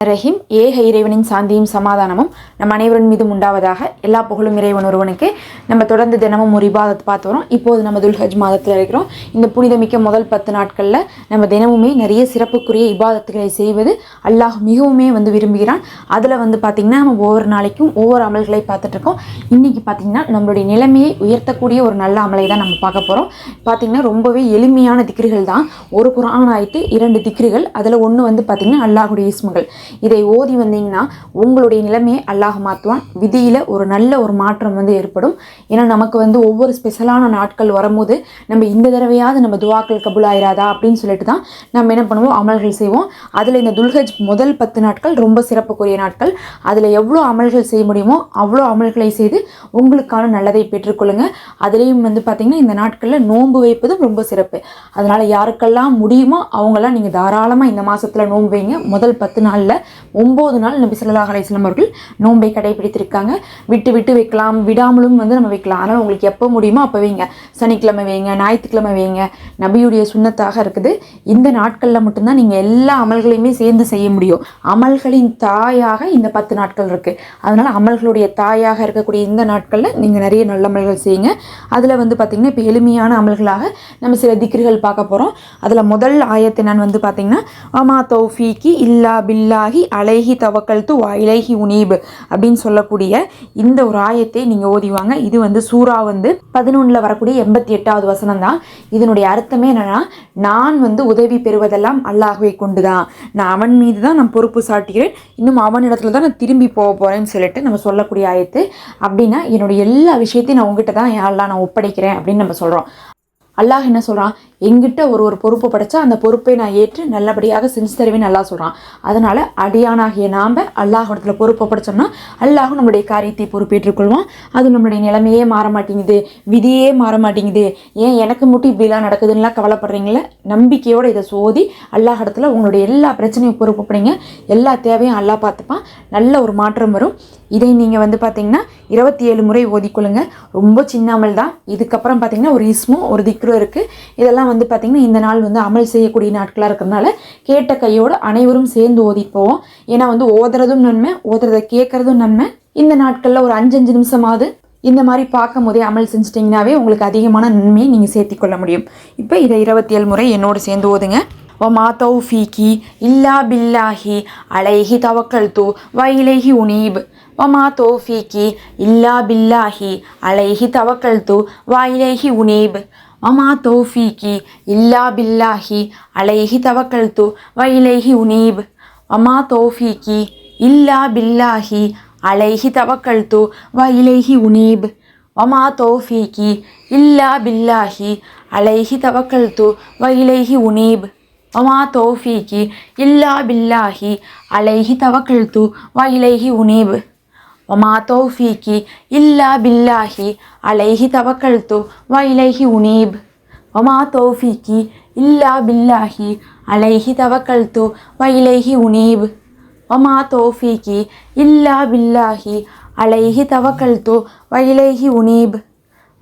ரஹீம் ஏக இறைவனின் சாந்தியும் சமாதானமும் நம் அனைவரின் மீதும் உண்டாவதாக எல்லா புகழும் இறைவன் ஒருவனுக்கு நம்ம தொடர்ந்து தினமும் ஒரு இபாதத் பார்த்து வரோம். இப்போது நம்ம துல்ஹஜ் மாதத்தில் இருக்கிறோம். இந்த புனிதமிக்க முதல் பத்து நாட்களில் நம்ம தினமுமே நிறைய சிறப்புக்குரிய இபாதத்துகளை செய்வது அல்லாஹ் மிகவுமே வந்து விரும்புகிறான். அதில் வந்து பார்த்திங்கன்னா நம்ம ஒவ்வொரு நாளைக்கும் ஒவ்வொரு அமல்களை பார்த்துட்ருக்கோம் இன்றைக்கி பார்த்திங்கன்னா நம்மளுடைய நிலைமையை உயர்த்தக்கூடிய ஒரு நல்ல அமலை தான் நம்ம பார்க்க போகிறோம் பார்த்திங்கன்னா ரொம்பவே எளிமையான திக்ரிகள் தான். ஒரு குரான் ஆயிட்டு இரண்டு திக்ரிகள். அதில் ஒன்று வந்து பார்த்திங்கன்னா அல்லாஹுடைய இஸ்முகள். இதை ஓதி வந்தீங்கன்னா உங்களுடைய நிலைமையை அல்லாஹ் மாற்றுவான் விதியில் ஒரு நல்ல ஒரு மாற்றம் வந்து ஏற்படும். ஏன்னா நமக்கு வந்து ஒவ்வொரு ஸ்பெஷலான நாட்கள் வரும்போது நம்ம இந்த தடவையாவது நம்ம துவாக்கள் கபுல் ஆயிராதா அப்படின்னு சொல்லிட்டு தான் நம்ம என்ன பண்ணுவோம்? அமல்கள் செய்வோம். அதில் இந்த துல்ஹஜ் முதல் பத்து நாட்கள் ரொம்ப சிறப்புக்குரிய நாட்கள். அதில் எவ்வளோ அமல்கள் செய்ய முடியுமோ அவ்வளோ அமல்களை செய்து உங்களுக்கான நல்லதை பெற்றுக்கொள்ளுங்கள் அதுலேயும் வந்து பார்த்திங்கன்னா இந்த நாட்களில் நோன்பு வைப்பதும் ரொம்ப சிறப்பு. அதனால் யாருக்கெல்லாம் முடியுமோ அவங்களாம் நீங்கள் தாராளமாக இந்த மாதத்தில் நோன்பு வைங்க. முதல் பத்து நாளில் ஒம்பது நாள் நபி ஸல்லல்லாஹு அலையம் அவர்கள் நோன்பை கடைபிடித்திருக்காங்க. விட்டு விட்டு வைக்கலாம் விடாமலும் வந்து நம்ம வைக்கலாம். ஆனால் உங்களுக்கு எப்போ முடியுமோ அப்போ வைங்க. சனிக்கிழமை வைங்க ஞாயிற்றுக்கிழமை வைங்க. நபியுடைய சுண்ணத்தாக இருக்குது. இந்த நாட்களில் மட்டும்தான் நீங்கள் எல்லா அமல்களையுமே சேர்ந்து செய்ய முடியும். அமல்களின் தாயாக இந்த பத்து நாட்கள் இருக்குது அதனால் அமல்களுடைய தாயாக இருக்கக்கூடிய இந்த நாட்களில் நீங்கள் நிறைய நல்ல அமல்கள் செய்யுங்க. அதில் வந்து பார்த்திங்கன்னா இப்போ எளிமையான அமல்களாக நம்ம சில திக்ரிகள் பார்க்க போகிறோம் அதில் முதல் ஆயத்தை நான் வந்து பார்த்திங்கன்னா அமா தௌஃபீக்கி இல்லா பில்லா பில்லாஹி அலைஹி தவக்கல் து இலைஹி உனீப் அப்படின்னு சொல்லக்கூடிய இந்த ஒரு ஆயத்தை நீங்கள் ஓதிவாங்க இது வந்து சூறா வந்து பதினொன்றில் வரக்கூடிய எண்பத்தி எட்டாவது வசனம் தான் இதனுடைய அர்த்தமே என்னன்னா நான் வந்து உதவி பெறுவதெல்லாம் அல்லாஹுவை கொண்டு தான் நான் அவன் மீது தான் நான் பொறுப்பு சாட்டுகிறேன். இன்னும் அவனிடத்துல தான் நான் திரும்பி போக போகிறேன்னு சொல்லிட்டு நம்ம சொல்லக்கூடிய ஆயத்து. அப்படின்னா என்னுடைய எல்லா விஷயத்தையும் நான் உங்ககிட்ட தான் அல்லாஹ் நான் ஒப்படைக்கிறேன் அப்படின்னு நம்ம சொல்கிறோம் அல்லாஹ் என்ன சொல்கிறான் எங்கிட்ட ஒரு ஒரு பொறுப்பு படைச்சா அந்த பொறுப்பை நான் ஏற்று நல்லபடியாக செஞ்சு தருவேன் நல்லா சொல்கிறான் அதனால் அடியானாகிய நாம் அல்லாஹிடத்தில் பொறுப்பை படைச்சோம்னா அல்லாஹும் நம்மளுடைய காரியத்தை பொறுப்பேற்றுக்கொள்வான் அது நம்மளுடைய நிலைமையே மாற மாட்டேங்குது விதியே மாற மாட்டேங்குது. ஏன் எனக்கு மட்டும் இப்படிலாம் நடக்குதுன்னுலாம் கவலைப்படுறீங்களே? நம்பிக்கையோடு இதை சோதி அல்லாஹிடத்தில் உங்களுடைய எல்லா பிரச்சனையும் பொறுப்பு படிங்க. எல்லா தேவையும் அல்லாஹ் பார்த்துப்பான். நல்ல ஒரு மாற்றம் வரும். இதை நீங்கள் வந்து பார்த்தீங்கன்னா இருபத்தி ஏழு முறை ஓதிக்கொள்ளுங்க. ரொம்ப சின்ன அமல் தான். இதுக்கப்புறம் பார்த்தீங்கன்னா ஒரு இஸ்மும் ஒரு திக்ரும் இருக்குது இதெல்லாம் வந்து பார்த்திங்கன்னா இந்த நாள் வந்து அமல் செய்யக்கூடிய நாட்களாக இருக்கிறதுனால கேட்ட கையோடு அனைவரும் சேர்ந்து ஓதிப்போம். ஏன்னா வந்து ஓதுறதும் நன்மை ஓதுறதை கேட்குறதும் நன்மை. இந்த நாட்களில் ஒரு அஞ்சஞ்சு நிமிஷமாவது இந்த மாதிரி பார்க்கும் போதே அமல் செஞ்சிட்டிங்கனாவே உங்களுக்கு அதிகமான நன்மையை நீங்கள் சேர்த்திக்கொள்ள முடியும். இப்போ இதை இருபத்தி ஏழு முறை என்னோடு சேர்ந்து ஓதுங்க. ஒமா தௌஃபீகி இல்லா பில்லாஹி அலைஹி தவக்கல் தூ வைலேஹி உனீப். ஒமா தோஃபீகி இல்லா பில்லாஹி அலைஹி தவக்கல் தூ வாயிலேஹி உனீப். வமா தௌஃபீகி இல்லா பில்லாஹி அலைஹி தவக்கல் து வ இலைஹி உனீப் வமா தௌஃபீகி இல்லா பில்லாஹி அலைஹி தவக்கல் து வ இலைஹி உனீப் வமா தௌஃபீகி இல்லா பில்லாஹி அலைஹி தவக்கல் து வ இலைஹி உனீப் வமா தௌஃபீகி இல்லா பில்லாஹி அலைஹி தவக்கல் து வ உனீப் وما توفيقي إلا بالله. عليه توكلت وإليه أنيب. وما توفيقي إلا بالله. عليه توكلت وإليه أنيب. وما توفيقي إلا بالله. عليه توكلت وإليه أنيب.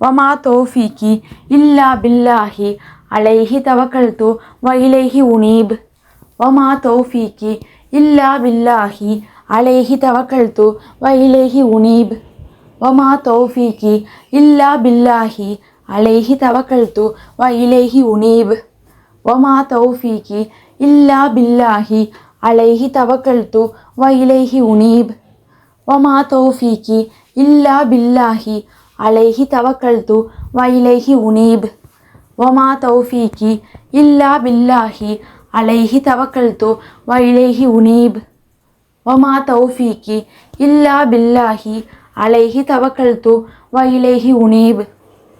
وما توفيقي إلا بالله. عليه توكلت وإليه أنيب. وما توفيقي إلا بالله. அலேஹி தவக்கல் து வைலேஹி உனீப் ஒமா தௌஃபீகி இல்லா பில்லாஹி அலேஹி தவக்கல் து வைலேஹி உனீப் ஒமா தௌஃபீகி இல்லா பில்லாஹி அலைஹி தவக்கல் து வைலேஹி உனீப் ஒமா தௌஃபீகி இல்லா பில்லாஹி அலைஹி தவக்கல் து வைலேஹி உனீப் ஒமா தௌஃபீகி இல்லா பில்லாஹி அலைஹி தவக்கல் து வைலேஹி உனீப் வமா தௌஃபீக்கி இல்லா பில்லாஹி அலைஹி தவக்கல் தூ வ இலேஹி உனீப்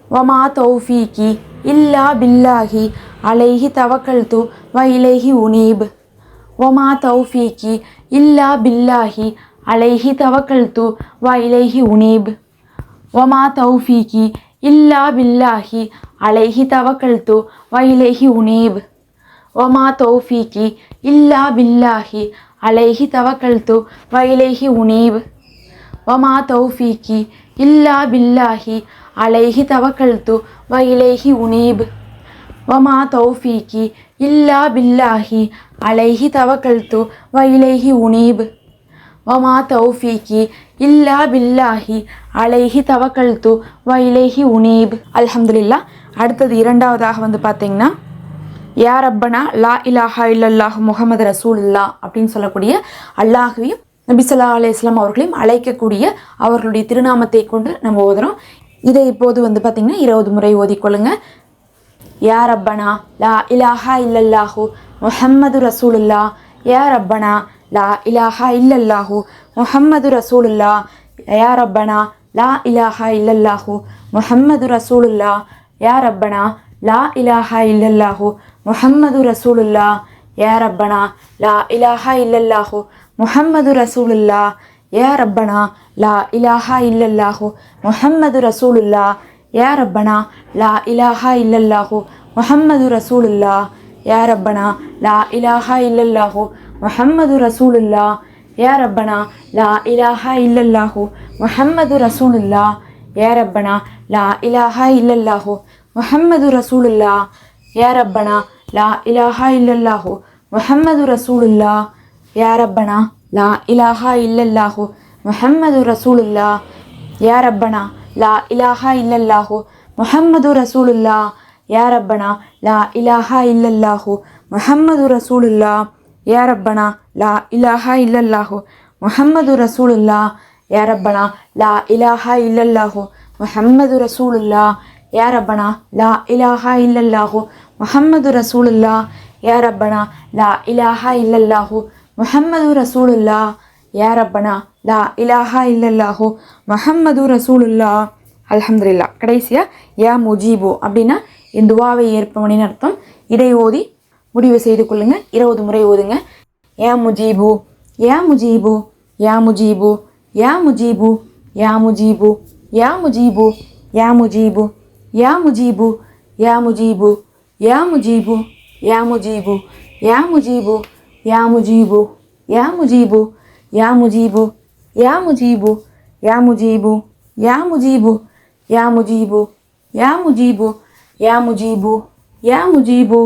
வமா தௌஃபீக்கி இல்லா பில்லாஹி அலைஹி தவக்கல் தூ வ இலேஹி உனீப் வமா தௌஃபீக்கி இல்லா பில்லாஹி அலைஹி தவக்கல் தூ வ இலேஹி உனீப் வமா தௌஃபீக்கி இல்லா பில்லாஹி அலைஹி தவக்கல் தூ உனீப் வமா தௌஃபீக்கி இல்லா பில்லாஹி ಅಲೈಹಿ ತವಕಲ್ತು ವೈಲೈಹಿ ಉನೀಬ್ ವಮಾ ತೌಫೀಕಿ ಇಲ್ಲಾ ಬಿಲ್ಲಾಹಿ ಅಲೈಹಿ ತವಕಲ್ತು ವೈಲೈಹಿ ಉನೀಬ್ ವಮಾ ತೌಫೀಕಿ ಇಲ್ಲಾ ಬಿಲ್ಲಾಹಿ ಅಲೈಹಿ ತವಕಲ್ತು ವೈಲೈಹಿ ಉನೀಬ್ ವಮಾ ತೌಫೀಕಿ இல்லா பில்லாஹி அலைஹி தவக்கல்து வைலேஹி உனீப் அல்ஹம்துலில்லா அடுத்தது இரண்டாவதாக வந்து பார்த்தீங்கன்னா யா ரப்பனா லா இலாஹா இல்லல்லாஹு முகமது ரசூலுல்லா அப்படின்னு சொல்லக்கூடிய அல்லாஹையும் நபி ஸல்லல்லாஹு இஸ்லாம் அவர்களையும் அழைக்கக்கூடிய அவர்களுடைய திருநாமத்தை கொண்டு நம்ம ஓதுறோம். இதை இப்போது வந்து பார்த்திங்கன்னா இருபது முறை ஓதிக்கொள்ளுங்க யா ரப்பனா லா இலாஹா இல்லல்லாஹு முஹம்மது ரசூலுல்லா யார் ரப்பனா லா இலாஹா இல்லல்லாஹு முஹம்மது ரசூலுல்லா யா ரப்பனா லா இலாஹா இல்லல்லாஹு முஹம்மது ரசூலுல்லா யா ரப்பனா லா இலாஹா இல்லல்லாஹு മുഹമ്മദു റസൂലുള്ള യാ റബ്ബണ ലാ ഇലാഹ ഇല്ലല്ലാഹു മുഹമ്മദു റസൂലുള്ള യാ റബ്ബണ ലാ ഇലാഹ ഇല്ലല്ലാഹു മുഹമ്മദു റസൂലുള്ള യാ റബ്ബണ ലാ ഇലാഹ ഇല്ലല്ലാഹു മുഹമ്മദു റസൂലുള്ള യാ റബ്ബണ ലാ ഇലാഹ ഇല്ലല്ലാഹു മുഹമ്മദു റസൂലുള്ള യാ റബ്ബണ ലാ ഇലാഹ ഇല്ലല്ലാഹു മുഹമ്മദു റസൂലുള്ള യാ റബ്ബണ ലാ ഇലാഹ ഇല്ലല്ലാഹു മുഹമ്മദു റസൂലുള്ള യാ റബ്ബണ لا إله إلا الله. محمد رسول الله. يا ربنا لا إله إلا الله. محمد رسول الله. يا ربنا لا إله إلا الله. محمد رسول الله. يا ربنا لا إله إلا الله. محمد رسول الله. يا ربنا لا إله إلا الله. محمد رسول الله. يا ربنا لا إله إلا الله. محمد رسول الله. يا ربنا لا إله إلا الله. محمد رسول الله يا ربنا لا إله إلا الله முஹம்மது ரசூலுல்லா யா ரப்பனா லா இலாஹா இல்லல்லாஹு. முஹம்மது ரசூலுல்லா யா ரப்பனா லா இலாஹா இல்லல்லாஹு. முஹம்மது ரசூலுல்லா அலமதுல்லா கடைசியாக யா முஜீபு அப்படின்னா இந்த துவாவை ஏற்பவனின் அர்த்தம் இதை ஓதி முடிவு செய்து கொள்ளுங்க. இருபது முறை ஓதுங்க. யா முஜீபு யா முஜீபு யா முஜீபு யா முஜீபு யா முஜீபு யா முஜீபு யா முஜீபு யா முஜீபு யா முஜீபு. யா முஜீபு யா முஜீபு யா முஜீபு யா முஜீபு யா முஜீபு யா முஜீபு யா முஜீபு யா முஜீபு யா முஜீபு யா முஜீபு யா முஜீபு யா முஜீபு யா முஜீபு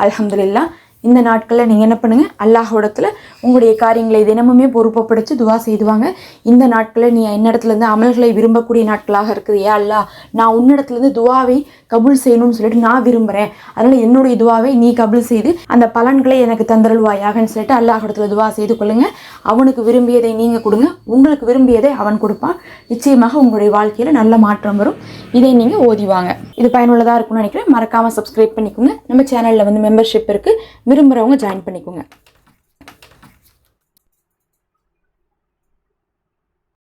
அல்ஹம்துலில்லா இந்த நாட்களில் நீங்கள் என்ன பண்ணுங்கள் அல்லாஹோடத்தில் உங்களுடைய காரியங்களை தினமுமே பொறுப்பை துவா செய்துவாங்க. இந்த நாட்களில் நீ என்னிடத்துலேருந்து அமல்களை விரும்பக்கூடிய நாட்களாக இருக்குது. ஏ அல்லா நான் உன்னிடத்துலேருந்து துவாவை கபுல் செய்யணும்னு சொல்லிட்டு நான் விரும்புகிறேன் அதனால் என்னுடைய துவாவை நீ கபுல் செய்து அந்த பலன்களை எனக்கு தந்தருள்வாயாகன்னு சொல்லிட்டு அல்லாஹோடத்தில் துவா செய்து கொள்ளுங்க. அவனுக்கு விரும்பியதை நீங்கள் கொடுங்க. உங்களுக்கு விரும்பியதை அவன் கொடுப்பான். நிச்சயமாக உங்களுடைய வாழ்க்கையில் நல்ல மாற்றம் வரும். இதை நீங்கள் ஓதிவாங்க. இது பயனுள்ளதாக இருக்கும்னு நினைக்கிறேன். மறக்காமல் சப்ஸ்கிரைப் பண்ணிக்கோங்க. நம்ம சேனலில் வந்து மெம்பர்ஷிப் இருக்குது விரும்புகிறவங்க ஜாயின் பண்ணிக்கோங்க.